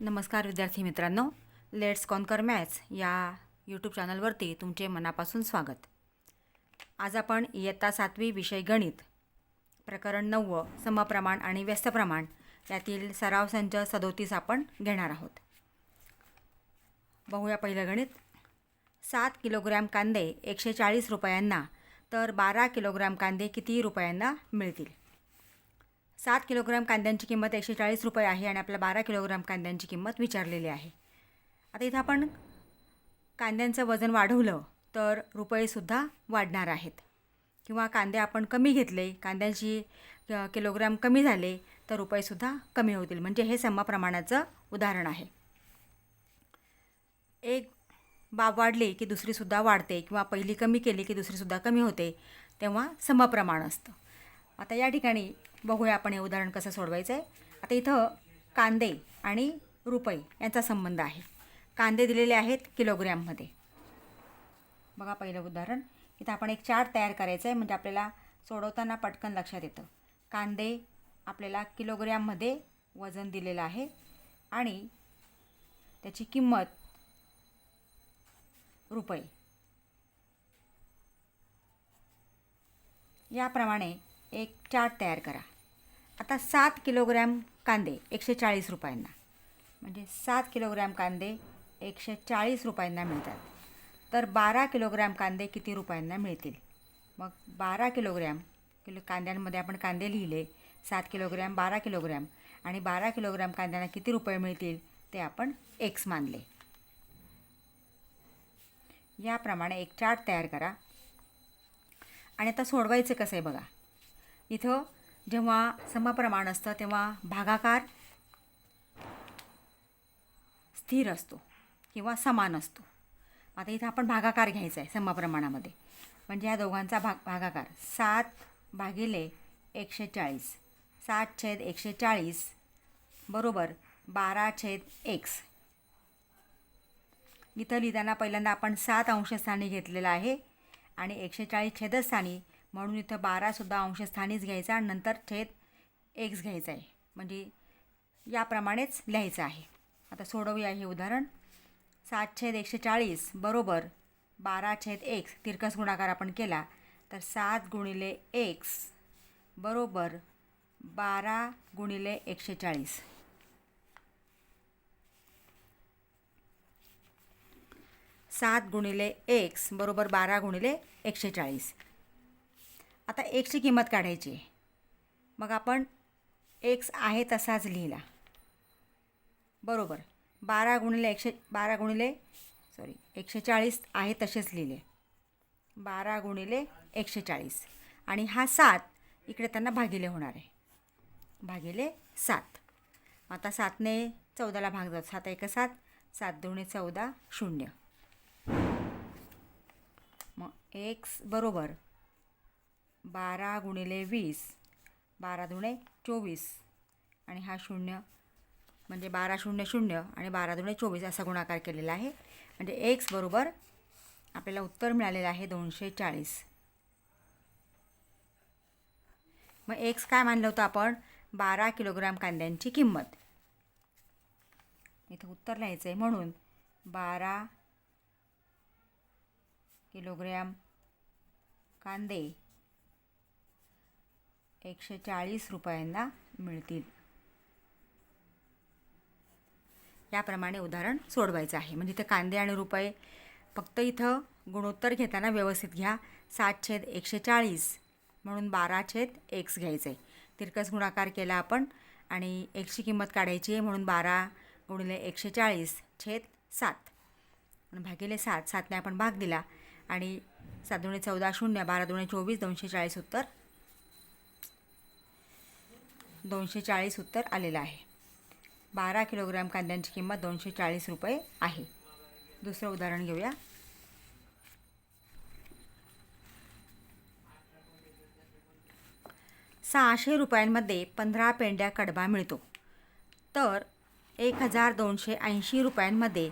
नमस्कार विद्यार्थी मित्रांनो लेट्स कॉनकर मॅथ्स या यूट्यूब चॅनलवरती तुमचे मनापासून स्वागत. आज आपण इयत्ता सातवी विषय गणित प्रकरण नववं समप्रमाण आणि व्यस्तप्रमाण यातील सराव संच सदोतीस आपण घेणार आहोत. बघूया पहिलं गणित. सात किलोग्रॅम कांदे एकशे चाळीस रुपयांना तर बारा किलोग्रॅम कांदे किती रुपयांना मिळतील? सात किलोग्राम कांद्यांची किंमत एकशे चाळीस रुपये आहे आणि आपल्याला बारा किलोग्राम कांद्यांची किंमत विचारलेली आहे. आता इथं आपण कांद्यांचं वजन वाढवलं तर रुपयेसुद्धा वाढणार आहेत. किंवा कांदे आपण कमी घेतले कांद्यांची किलोग्राम किलोग्रॅम कमी झाले तर रुपयेसुद्धा कमी होतील. म्हणजे हे समप्रमाणाचं उदाहरण आहे. एक बाब वाढली की दुसरीसुद्धा वाढते किंवा पहिली कमी केली की दुसरीसुद्धा कमी होते तेव्हा समप्रमाण असतं. आता या ठिकाणी बघूया आपण हे उदाहरण कसं सोडवायचं आहे आता इथं कांदे आणि रुपये यांचा संबंध आहे. कांदे दिलेले आहेत किलोग्रॅममध्ये. बघा पहिलं उदाहरण. इथं आपण एक चार्ट तयार करायचं आहे म्हणजे आपल्याला सोडवताना पटकन लक्षात येतं. कांदे आपल्याला किलोग्रॅममध्ये वजन दिलेलं आहे आणि त्याची किंमत रुपये. याप्रमाणे एक चार्ट तयार करा. आता सात किलोग्रॅम कांदे एकशे चाळीस रुपयांना. म्हणजे सात किलोग्रॅम कांदे एकशे चाळीस रुपयांना मिळतात. तर बारा किलोग्रॅम कांदे किती रुपयांना मिळतील? मग बारा किलोग्रॅम किलो कांद्यांमध्ये आपण कांदे लिहिले सात किलोग्रॅम बारा किलोग्रॅम आणि बारा किलोग्रॅम कांद्यांना किती रुपये मिळतील ते आपण एक्स मानले. याप्रमाणे एक चार्ट तयार करा. आणि आता सोडवायचं कसं आहे बघा. इथं जेव्हा समप्रमाण असतं तेव्हा भागाकार स्थिर असतो किंवा समान असतो. आता इथं आपण भागाकार घ्यायचा आहे समप्रमाणामध्ये. म्हणजे या दोघांचा भाग भागाकार. सात भागिले एकशे चाळीस. सात छेद एकशे चाळीस बरोबर बारा छेद एक्स. इथं लिहिताना पहिल्यांदा आपण सात अंशस्थानी घेतलेलं आहे आणि एकशे चाळीस छेदस्थानी म्हणून इथं बारासुद्धा अंशस्थानीच घ्यायचा आणि नंतर छेद एक्स घ्यायचा आहे. म्हणजे याप्रमाणेच लिहायचं आहे. आता सोडवूया हे उदाहरण. सात छेद एकशे चाळीस बरोबर बारा छेद एक्स तिरकस गुणाकार आपण केला तर सात गुणिले एक्स बरोबर बारा गुणिले एकशे चाळीस. सात गुणिले एक्स बरोबर बारा गुणिले एकशे चाळीस. आता एक्सची किंमत काढायची आहे. मग आपण एक्स आहे तसाच लिहिला. बरोबर. बारा गुणिले एकशे बारा गुणिले सॉरी एकशे चाळीस आहे तसेच लिहिले. बारा गुणिले एकशे चाळीस. आणि हा सात इकडे त्यांना भागिले होणार आहे. भागिले सात. आता सातने चौदाला भाग जातो सात एक सात सात दोन्ही चौदा शून्य. मग एक्स बरोबर बारा गुणिले वीस. बारा दुणे चोवीस. आणि हा शून्य म्हणजे बारा शून्य शून्य आणि बारा दुणे चोवीस असा गुणाकार केलेला आहे. म्हणजे एक्स बरोबर आपल्याला उत्तर मिळालेलं आहे दोनशे चाळीस. मग एक्स काय मानलं होतं आपण? बारा किलोग्रॅम कांद्यांची किंमत. इथं उत्तर लिहायचं आहे म्हणून बारा किलोग्रॅम कांदे एकशे चाळीस रुपयांना मिळतील. याप्रमाणे उदाहरण सोडवायचं आहे. म्हणजे इथं कांदे आणि रुपये फक्त इथं गुणोत्तर घेताना व्यवस्थित घ्या. सात छेद एकशे चाळीस म्हणून बारा छेद एक्स घ्यायचं आहे तिरकस गुणाकार केला आपण आणि एकची किंमत काढायची आहे म्हणून बारा गुणिले एकशे चाळीस छेद सात. भागिले सात सातने आपण भाग दिला. आणि सात दुणे चौदा शून्य बारा दुणे चोवीस दोनशे चाळीस उत्तर दोनशे चाळीस उत्तर आलेलं आहे. बारा किलोग्रॅम कांद्यांची किंमत दोनशे चाळीस रुपये आहे. दुसरं उदाहरण घेऊया. सहाशे रुपयांमध्ये पंधरा पेंड्या कडबा मिळतो. तर एक हजार दोनशे ऐंशी रुपयांमध्ये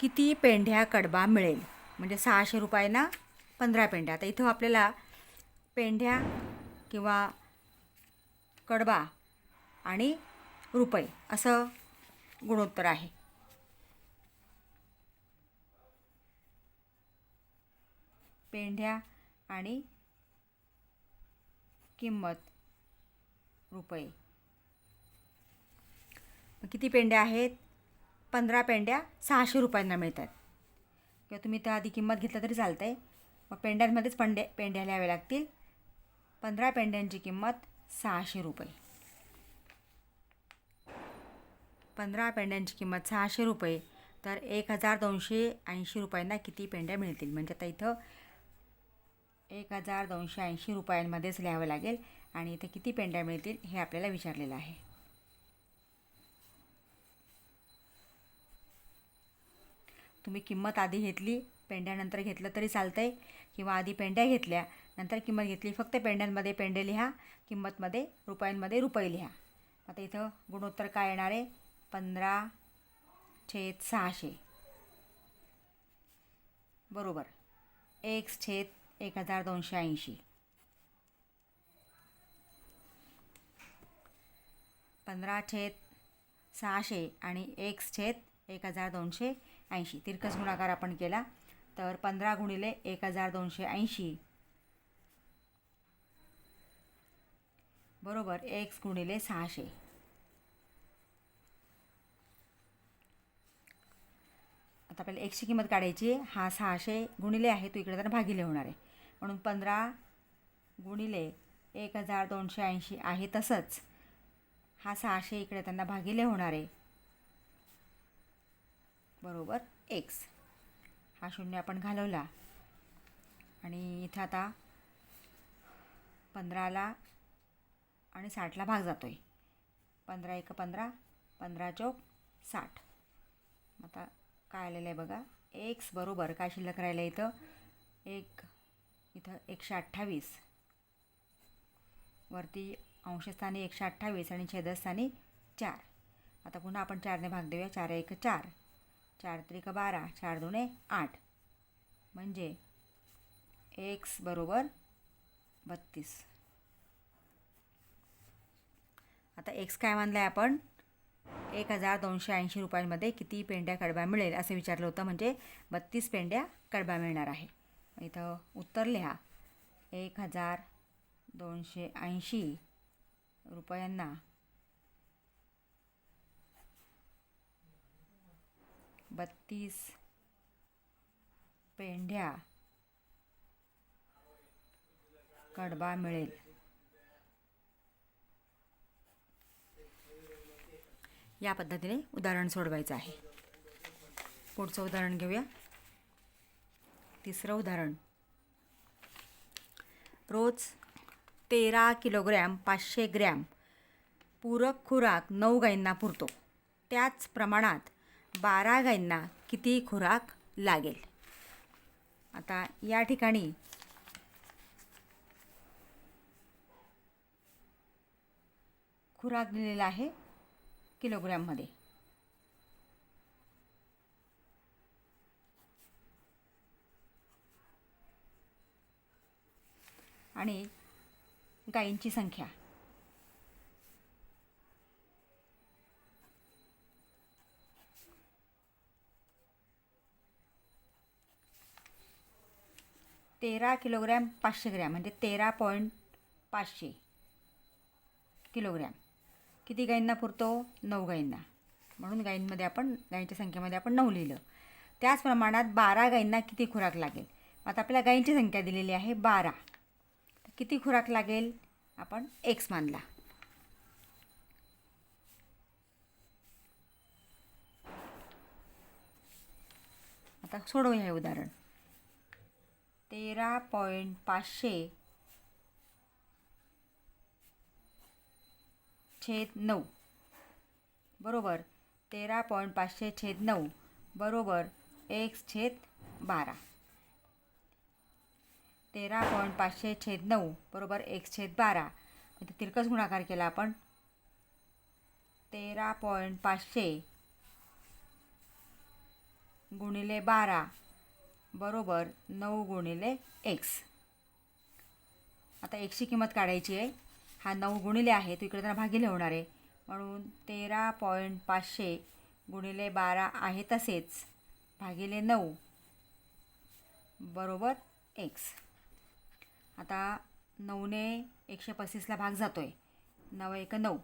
किती पेंढ्या कडबा मिळेल? म्हणजे सहाशे रुपयांना पंधरा पेंढ्या. तर इथं आपल्याला पेंढ्या किंवा कडबा आणि रुपये असं गुणोत्तर आहे. पेंढ्या आणि किंमत रुपये. मग किती पेंड्या आहेत? पंधरा पेंड्या सहाशे रुपयांना मिळतात. किंवा तुम्ही त्या आधी किंमत घेतलं तरी चालतं आहे मग पेंड्यांमध्येच पंडे पेंड्या लिहाव्या लागतील. पंधरा पेंड्यांची किंमत सहाशे रुपये. पंधरा पेंड्यांची किंमत सहाशे रुपये तर एक हजार दोनशे ऐंशी रुपयांना किती पेंड्या मिळतील? म्हणजे आता इथं एक हजार दोनशे ऐंशी रुपयांमध्येच लिहावं लागेल आणि इथे किती पेंड्या मिळतील हे आपल्याला विचारलेलं आहे. तुम्ही किंमत आधी घेतली पेंड्यानंतर घेतलं तरी चालतं आहे किंवा आधी पेंड्या घेतल्या नंतर किंमत घेतली. फक्त पेंड्यांमध्ये पेंडे लिहा. किंमतमध्ये रुपयांमध्ये रुपये लिहा. आता इथं गुणोत्तर काय येणार आहे? पंधरा छेद सहाशे. बरोबर. एक्स छेद एक हजार दोनशे ऐंशी. पंधरा छेद सहाशे आणि एक्स छेद एक हजार दोनशे ऐंशी. तिरकस गुणाकार आपण केला. तर पंधरा गुणिले एक हजार दोनशे ऐंशी बरोबर एक्स गुणिले सहाशे. आता आपल्याला एकशे किंमत काढायची आहे. हा सहाशे गुणिले आहे तो इकडे त्यांना भागिले होणार आहे. म्हणून पंधरा गुणिले एक हजार दोनशे ऐंशी आहे तसंच हा सहाशे इकडे त्यांना भागिले होणार आहे. बरोबर एक्स हा शून्य आपण घालवला. आणि इथं आता पंधराला आणि साठला भाग जातो आहे पंधरा एक पंधरा पंधरा चौक साठ. आता काय आलेलं आहे बघा. एक्स बरोबर काय शिल्लक राहिलं आहे इथं? एक इथं एकशे अठ्ठावीस. वरती अंशस्थानी एकशे अठ्ठावीस आणि छेदस्थानी चार. आता पुन्हा आपण चारने भाग देऊया. चार एक चार. चार त्रिक बारा चार दोने आठ. म्हणजे एक्स बरोबर बत्तीस. आता एक्स काय मानलं आहे आपण? एक हजार दोनशे ऐंशी रुपयांमध्ये किती पेंड्या कडबा मिळेल असं विचारलं होतं. म्हणजे बत्तीस पेंड्या कडबा मिळणार आहे. इथं उत्तर लिहा. एक हजार दोनशे ऐंशी रुपयांना बत्तीस पेंढ्या कडबा मिळेल. या पद्धतीने उदाहरण सोडवायचं आहे. पुढचं उदाहरण घेऊया. तिसरं उदाहरण. रोज तेरा किलोग्रॅम पाचशे ग्रॅम पूरक खुराक नऊ गायींना पुरतो. त्याच प्रमाणात बारा गायींना किती खुराक लागेल? आता या ठिकाणी खुराक दिलेला आहे. किलोग्रॅममध्ये. आणि गायींची संख्या. तेरा किलोग्रॅम पाचशे ग्रॅम म्हणजे तेरा पॉईंट पाचशे किलोग्रॅम. किती गायींना पुरतो? नऊ गायींना. म्हणून गायींमध्ये आपण गायींच्या संख्येमध्ये आपण नऊ लिहिलं. त्याच प्रमाणात बारा गायींना किती खुराक लागेल? आता आपल्याला गायींची संख्या दिलेली आहे बारा. किती खुराक लागेल? आपण एक्स मानला. आता सोडवूया हे उदाहरण. तेरा पॉईंट पाचशे छेद नऊ. बरोबर तेरा पॉईंट पाचशे छेद नऊ. बरोबर एक्स छेद बारा. तेरा पॉईंट पाचशे छेद नऊ बरोबर एक्स छेद बारा. म्हणजे तिरकस गुणाकार केला आपण. तेरा पॉईंट पाचशे गुणिले बारा बरोबर नऊ गुणिले एक्स. आता एक्सची किंमत काढायची आहे. हा नऊ गुणिले आहे तो इकडे त्यांना भागिले होणार आहे. म्हणून तेरा पॉईंट पाचशे गुणिले बारा आहे तसेच. भागिले नऊ बरोबर एक्स. आता नऊने एकशे पस्तीसला भाग जातो आहे नऊ एक नऊ.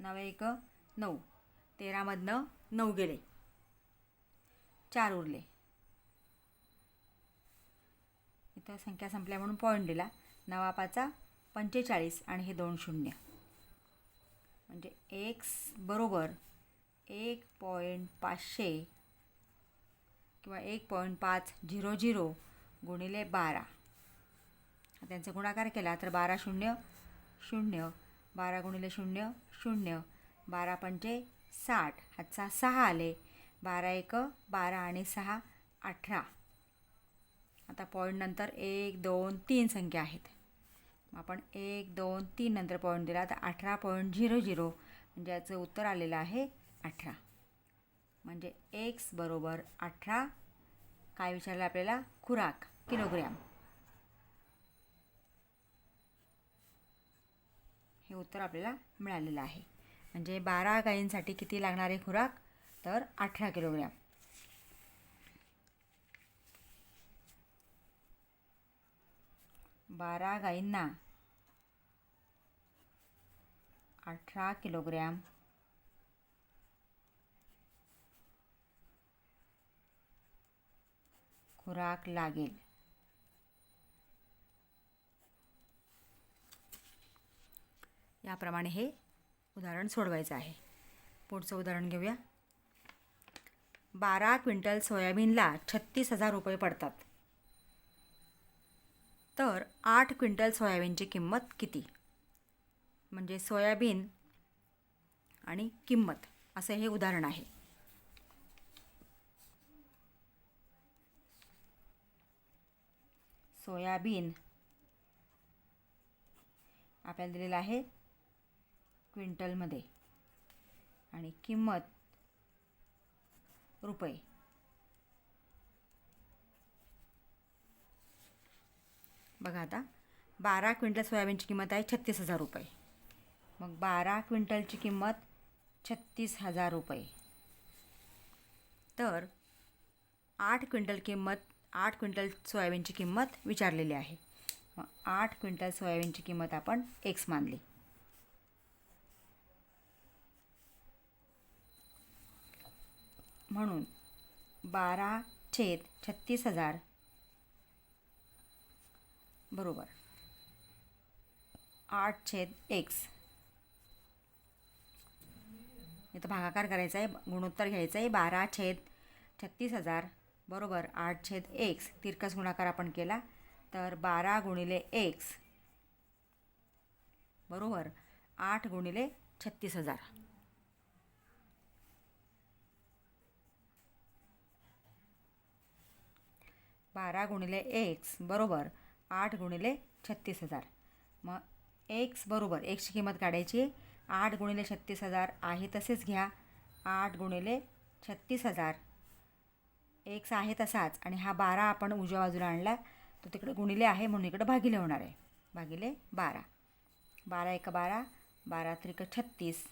नव एक नऊ. तेरामधनं नऊ गेले. चार उरले. इथं संख्या संपल्या म्हणून पॉईंट दिला. नवा पाचा पंचेचाळीस आणि हे दोन शून्य. म्हणजे एक्स बरोबर एक पॉईंट पाचशे किंवा एक पॉईंट पाच झिरो झिरो गुणिले बारा. त्यांचा गुणाकार केला तर बारा शून्य शून्य बारा गुणिले शून्य शून्य बारा पंचे साठ. हातचा सहा आले. बारा एक बारा आणि सहा अठरा. आता पॉईंट नंतर एक दोन तीन संख्या आहेत. मग आपण एक दोन तीन नंतर पॉईंट दिला. तर अठरा पॉईंट झिरो झिरो म्हणजे याचं उत्तर आलेलं आहे अठरा. म्हणजे एक्स बरोबर अठरा. काय विचारलं आपल्याला? खुराक. किलोग्रॅम. हे उत्तर आपल्याला मिळालेलं आहे. म्हणजे बारा गायींसाठी किती लागणारे खुराक? तर अठरा किलोग्रॅम. बारा गायींना अठरा किलोग्रॅम. खुराक लागेल. याप्रमाणे हे उदाहरण सोडवायचं आहे. पुढचं उदाहरण घेऊया. बारा क्विंटल सोयाबीनला छत्तीस हजार रुपये पडतात. तर आठ क्विंटल सोयाबीनची किंमत किती? म्हणजे सोयाबीन आणि किंमत असं हे उदाहरण आहे. सोयाबीन आपल्याला दिलेलं आहे क्विंटलमध्ये आणि किंमत रुपये. बघा आता बारा क्विंटल सोयाबीनची किंमत आहे छत्तीस हजार रुपये. मग बारा क्विंटलची किंमत छत्तीस हजार रुपये. तर आठ क्विंटल किंमत आठ क्विंटल सोयाबीनची किंमत विचारलेली आहे. मग आठ क्विंटल सोयाबीनची किंमत आपण एक्स मानली. म्हणून बारा छेद छत्तीस हजार बरोबर आठ छेद एक्स इथं भागाकार करायचा आहे गुणोत्तर घ्यायचं आहे बारा छेद छत्तीस हजार बरोबर आठ छेद एक्स तिरकस गुणाकार आपण केला तर बारा गुणिले एक्स बरोबर आठ गुणिले छत्तीस हजार. बारा गुणिले एक्स बरोबर आठ गुणिले छत्तीस हजार. मग एक्स बरोबर एक्सची किंमत काढायची आठ गुणिले छत्तीस हजार आहे तसेच घ्या. आठ गुणिले छत्तीस हजार. एक्स आहे तसाच आणि हा बारा आपण उजव्या बाजूला आणला तो तिकडे गुणिले आहे म्हणून इकडं भागिले होणार आहे. भागिले बारा. बारा एक बारा बारा त्रिक छत्तीस.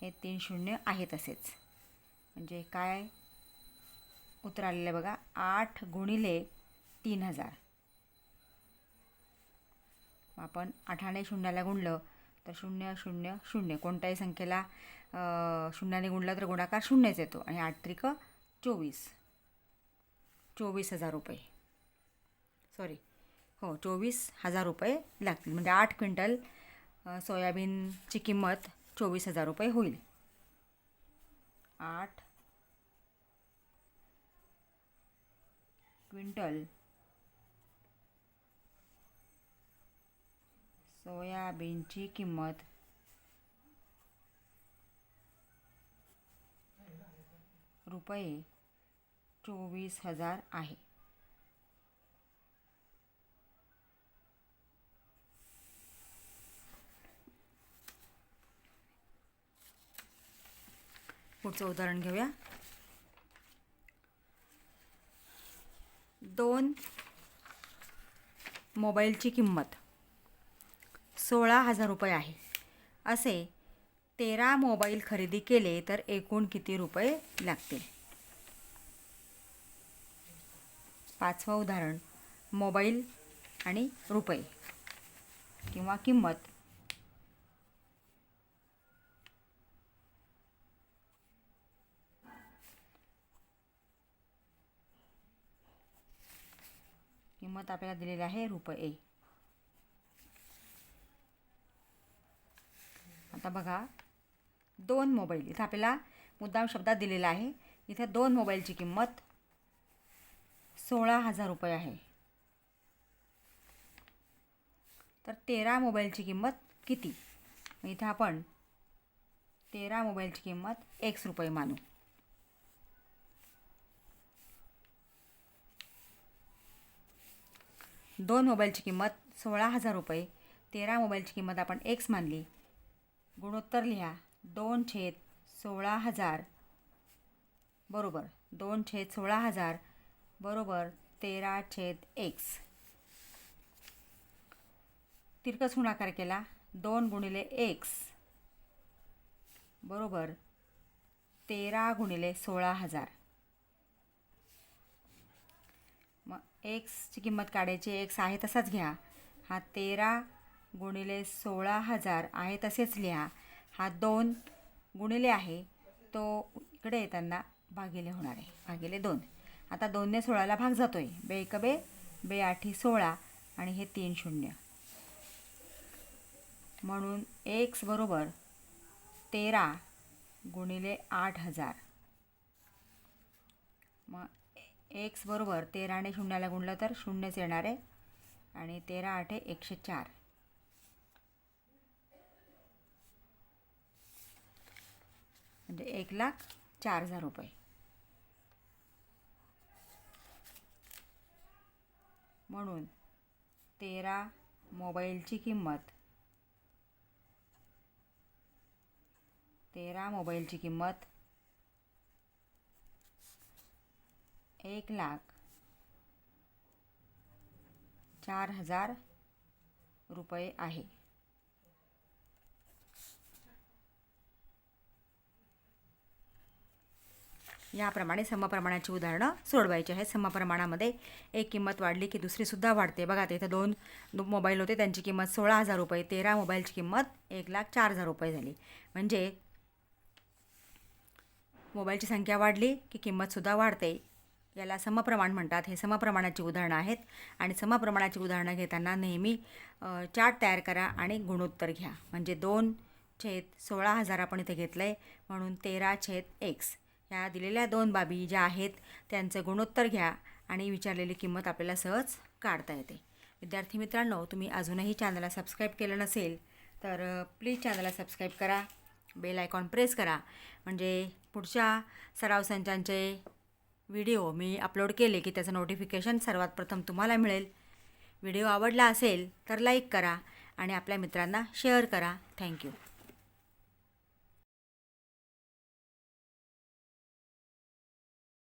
हे तीन शून्य आहे तसेच. म्हणजे काय? उत्तर आलेलं बघा. आठ गुणिले तीन हजार. आपण आठाने शून्याला गुणलं. तर शून्य शून्य शून्य. कोणत्याही संख्येला शून्याने गुणला तर गुणाकार शून्यच येतो. आणि आठ त्रिक चोवीस. चोवीस हजार रुपये. सॉरी हो चोवीस हजार रुपये लागतील. म्हणजे आठ क्विंटल सोयाबीनची किंमत चोवीस हजार रुपये होईल. आठ क्विंटल सोयाबीनची किंमत? रुपये चोवीस हजार आहे. पुढचं उदाहरण घेऊया. दोन मोबाईलची किंमत. सोळा हजार रुपये आहे. असे तेरा मोबाईल खरेदी केले तर एकूण किती रुपये लागतील? पाचवं उदाहरण मोबाईल आणि रुपये किंवा किंमत. किंमत आपल्याला दिलेली आहे रुपये. आता बघा दोन मोबाईल. इथं आपल्याला मुद्दाम शब्दात दिलेला आहे. इथं दोन मोबाईलची किंमत सोळा हजार रुपये आहे. तर तेरा मोबाईलची किंमत किती? इथं आपण तेरा मोबाईलची किंमत एक्स रुपये मानू. दोन मोबाईलची किंमत सोळा हजार रुपये. तेरा मोबाईलची किंमत आपण एक्स मानली. गुणोत्तर लिहा. दोन छेद सोळा हजार. बरोबर. दोन छेद सोळा हजार. बरोबर. तेरा छेद एक्स तिरकस गुणाकार केला. दोन गुणिले एक्स बरोबर. तेरा गुणिले सोळा हजार. मग एक्सची किंमत काढायची. एक्स आहे तसाच घ्या. हा तेरा गुणिले सोळा हजार आहे तसेच लिहा. हा दोन गुणिले आहे तो इकडे येताना भागिले होणार आहे. भागिले दोन. आता दोनने सोळाला भाग जातो आहे बे एक बे बे आठी सोळा आणि हे तीन शून्य. म्हणून एक्स बरोबर तेरा गुणिले आठ हजार. मग एक्स बरोबर तेराने शून्याला गुणलं तर शून्यच येणार आहे. आणि तेरा आठे एकशे चार. म्हणजे एक लाख चार हजार रुपये. म्हणून तेरा मोबाईलची किंमत तेरा मोबाईलची किंमत एक लाख चार हजार रुपये आहे. याप्रमाणे समप्रमाणाची उदाहरणं सोडवायची आहेत. समप्रमाणामध्ये एक किंमत वाढली की दुसरीसुद्धा वाढते. बघा ते इथं दोन मोबाईल होते. त्यांची किंमत सोळा हजार रुपये. तेरा मोबाईलची किंमत एक लाख चार हजार रुपये झाली. म्हणजे मोबाईलची संख्या वाढली की किंमतसुद्धा वाढते. याला समप्रमाण म्हणतात. हे समप्रमाणाची उदाहरणं आहेत. आणि समप्रमाणाची उदाहरणं घेताना नेहमी चार्ट तयार करा आणि गुणोत्तर घ्या. म्हणजे दोन छेद सोळा हजार आपण इथे घेतलं आहे म्हणून तेरा छेद एक्स. ह्या दिलेल्या दोन बाबी ज्या आहेत त्यांचं गुणोत्तर घ्या आणि विचारलेली किंमत आपल्याला सहज काढता येते. विद्यार्थी मित्रांनो तुम्ही अजूनही चॅनलला सबस्क्राईब केलं नसेल तर प्लीज चॅनलला सबस्क्राईब करा बेल आयकॉन प्रेस करा. म्हणजे पुढच्या सराव संचांचे व्हिडिओ मी अपलोड केले की त्याचं नोटिफिकेशन सर्वात प्रथम तुम्हाला मिळेल. व्हिडिओ आवडला असेल तर लाईक करा आणि आपल्या मित्रांना शेअर करा. थँक्यू.